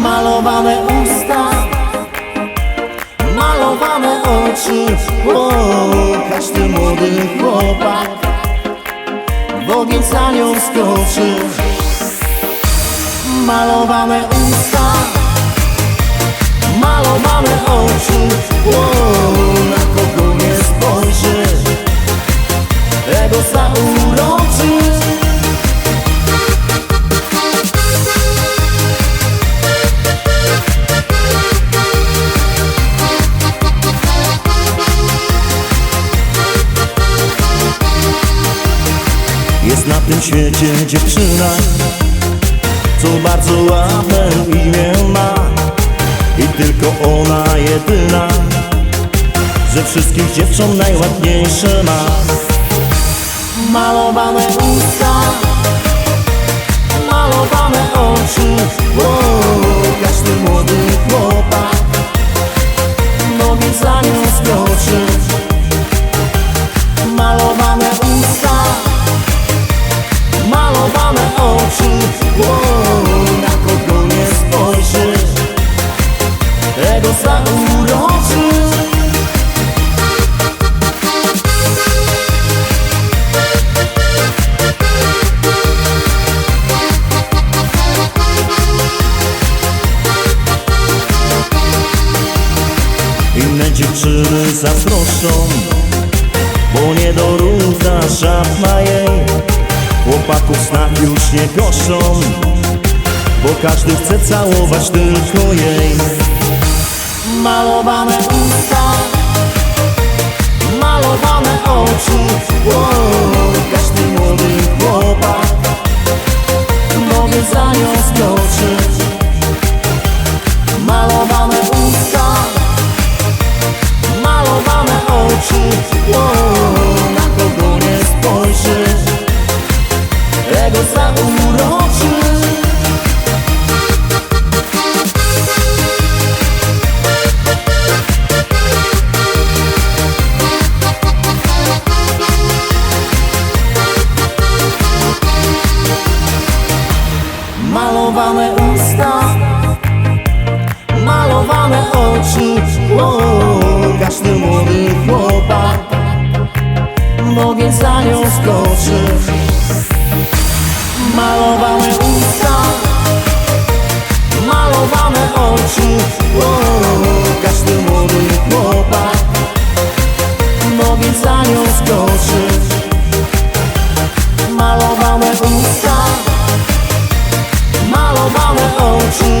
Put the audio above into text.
Malowane usta. Malowane oczy. O, Każdy młody chłopak W ogień za nią skoczy. Malowane usta. Malowane oczy. O, Na kogo nie spojrzy. Tego zauroczy Jest tym świecie dziewczyna Co bardzo ładne imię ma. I tylko ona jedyna Że wszystkich dziewcząt najładniejsze ma. Malowane usta Malowane oczy o, Każdy młody chłopak Nogi za nią skoczy Tego zauroczy Inne dziewczyny zazdroszczą Bo nie dorówna żadna jej. Chłopaków znak już nie goszczą Bo każdy chce całować tylko jej namalované ústa. Oczy o, Każdy młody chłopak. Nogień za nią skoczy Malowane usta Malowane oczy. Każdy młody chłopak. Nogień za nią skoczy Malowane usta Malowane oczy